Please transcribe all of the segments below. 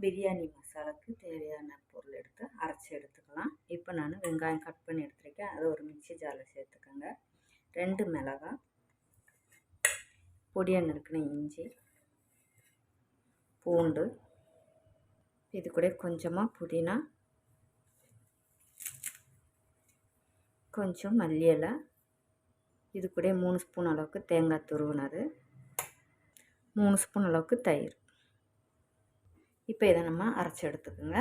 பிரியாணி மசாலாவுக்கு தேவையான பொருள் எடுத்து அரைச்சி எடுத்துக்கலாம். இப்போ நான் வெங்காயம் கட் பண்ணி எடுத்துருக்கேன். அதை ஒரு மிக்சி ஜாரில் சேர்த்துக்கோங்க. ரெண்டு மிளகாய் பொடியாக நறுக்கின இஞ்சி பூண்டு இது கூட கொஞ்சமாக புதினா கொஞ்சம் மல்லி இலை இது கூட மூணு ஸ்பூன் அளவுக்கு தேங்காய் துருவினது மூணு ஸ்பூன் அளவுக்கு தயிர். இப்போ இதை நம்ம அரைச்சி எடுத்துக்கோங்க.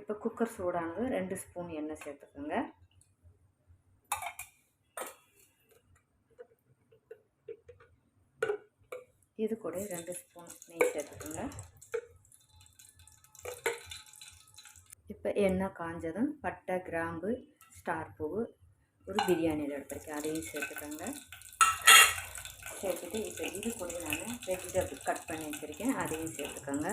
இப்போ குக்கர் சூடானது ரெண்டு ஸ்பூன் எண்ணெய் சேர்த்துக்கோங்க. இது கூட ரெண்டு ஸ்பூன் நெய் சேர்த்துக்கோங்க. இப்போ எண்ணெய் காஞ்சதும் பட்டை கிராம்பு ஸ்டார் பூவு ஒரு பிரியாணியில் எடுத்துருக்கேன். அதையும் சேர்த்துக்கோங்க. சேர்த்துட்டு இப்போ இது கூட நான் வெஜிடபிள் கட் பண்ணி வச்சுருக்கேன். அதையும் சேர்த்துக்கோங்க.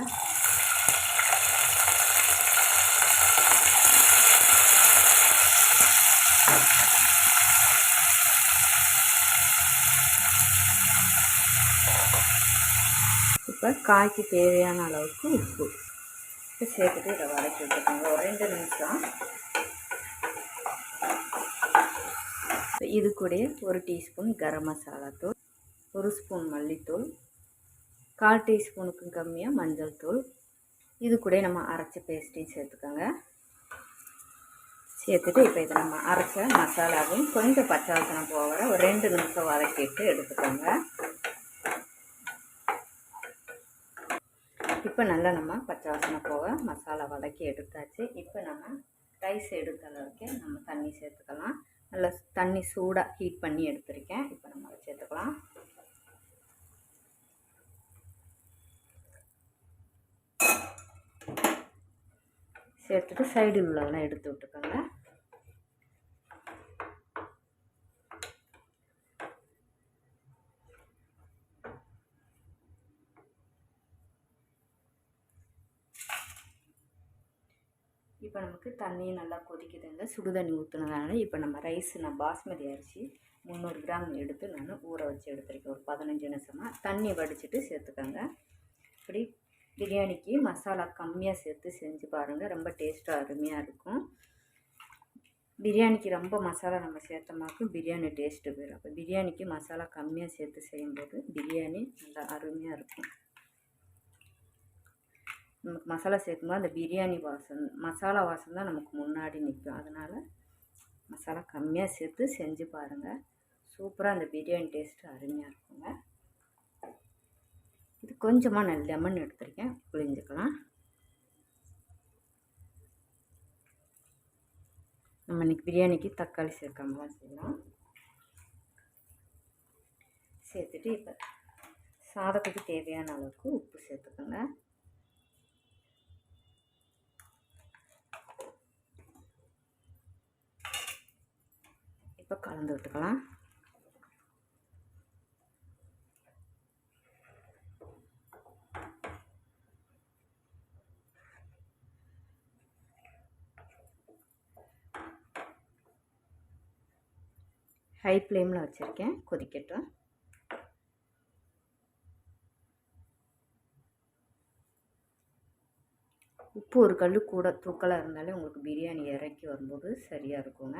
இப்போ காய்க்கு தேவையான அளவுக்கு உப்பு. இப்போ சேர்த்துட்டு இதை வதக்கி விட்டுக்கோங்க. ஒரு ரெண்டு நிமிஷம். இது கூட ஒரு டீஸ்பூன் கரம் மசாலா தூள். ஒரு ஸ்பூன் மல்லித்தூள் கால் டீஸ்பூனுக்கும் கம்மியாக மஞ்சள் தூள். இது கூட நம்ம அரைச்ச பேஸ்ட்டையும் சேர்த்துக்கோங்க. சேர்த்துட்டு இப்போ இதை நம்ம அரைச்ச மசாலாவையும் கொஞ்சம் பச்சை வாசனை போகிற ஒரு ரெண்டு நிமிஷம் வதக்கிட்டு எடுத்துக்கோங்க. இப்போ நல்லா நம்ம பச்சை வாசனை போக மசாலா வதக்கி எடுத்தாச்சு. இப்போ நம்ம ரைஸ் எடுத்த அளவுக்கு நம்ம தண்ணி சேர்த்துக்கலாம். நல்லா தண்ணி சூடாக ஹீட் பண்ணி எடுத்திருக்கேன். இப்போ நம்ம சேர்த்துக்கலாம். சேர்த்துட்டு சைடில் உள்ளதெல்லாம் எடுத்து விட்டுக்கோங்க. இப்போ நமக்கு தண்ணியை நல்லா கொதிக்குதுங்க. சுடு தண்ணி ஊற்றுனதுனால இப்போ நம்ம ரைஸ் நான் பாஸ்மதி அரிசி முந்நூறு கிராம் எடுத்து நான் ஊற வச்சு எடுத்துருக்கேன். ஒரு பதினஞ்சு நிமிஷமாக தண்ணி வடிச்சிட்டு சேர்த்துக்கோங்க. இப்படி பிரியாணிக்கு மசாலா கம்மியாக சேர்த்து செஞ்சு பாருங்கள் ரொம்ப டேஸ்ட்டாக அருமையாக இருக்கும். பிரியாணிக்கு ரொம்ப மசாலா நம்ம சேர்த்தமாக்கும் பிரியாணி டேஸ்ட்டு போயிடும் அப்போ பிரியாணிக்கு மசாலா கம்மியாக சேர்த்து செய்யும்போது பிரியாணி நல்லா அருமையாக இருக்கும். நமக்கு மசாலா சேர்க்கும்போது அந்த பிரியாணி வாசம் மசாலா வாசம் தான் நமக்கு முன்னாடி நிற்கும் அதனால் மசாலா கம்மியாக சேர்த்து செஞ்சு பாருங்கள் சூப்பராக அந்த பிரியாணி டேஸ்ட்டு அருமையாக இருக்குங்க. இது கொஞ்சமாக நான் லெமன் எடுத்துருக்கேன். புளிஞ்சுக்கலாம் நம்ம இன்றைக்கி பிரியாணிக்கு தக்காளி சேர்க்காம தான் செய்யலாம் சேர்த்துட்டு இப்போ சாதத்துக்கு தேவையான அளவுக்கு உப்பு சேர்த்துக்கோங்க. இப்போ கலந்து விட்டுக்கலாம். ஹை ஃப்ளேமில் வச்சுருக்கேன். கொதிக்கட்டும். உப்பு ஒரு கல் கூட தூக்கலாக இருந்தாலே உங்களுக்கு பிரியாணி இறக்கி வரும்போது சரியாக இருக்குங்க.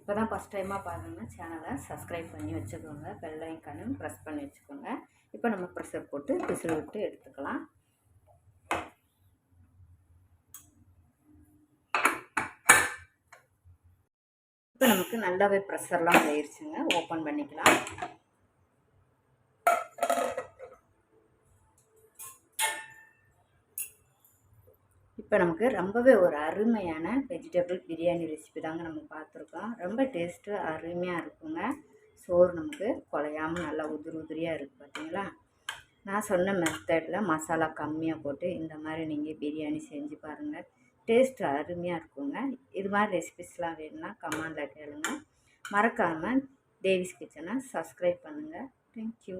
இப்போ தான் ஃபஸ்ட் டைமாக பாருங்கன்னா சேனலை சப்ஸ்கிரைப் பண்ணி வச்சுக்கோங்க. பெல் ஐக்கானும் ப்ரெஸ் பண்ணி வச்சுக்கோங்க. இப்போ நம்ம ப்ரெஷர் போட்டு விசில் விட்டு எடுத்துக்கலாம். இப்போ நமக்கு நல்லாவே ப்ரெஷர்லாம் போயிடுச்சுங்க ஓப்பன் பண்ணிக்கலாம். இப்போ நமக்கு ரொம்பவே ஒரு அருமையான வெஜிடபிள் பிரியாணி ரெசிபி தாங்க நம்ம பார்த்துருக்கோம். ரொம்ப டேஸ்ட்டு அருமையாக இருக்குங்க. சோறு நமக்கு குலையாமல் நல்லா உதிரி உதிரியாக இருக்குது பார்த்தீங்களா? நான் சொன்ன மெத்தடில் மசாலா கம்மியாக போட்டு இந்த மாதிரி நீங்கள் பிரியாணி செஞ்சு பாருங்கள் டேஸ்ட் அருமையாக இருக்குங்க. இது மாதிரி ரெசிபிஸ்லாம் வேணும்னா கமெண்டில் கேளுங்க. மறக்காமல் தேவிஸ் கிச்சனை சப்ஸ்கிரைப் பண்ணுங்கள் தேங்க்யூ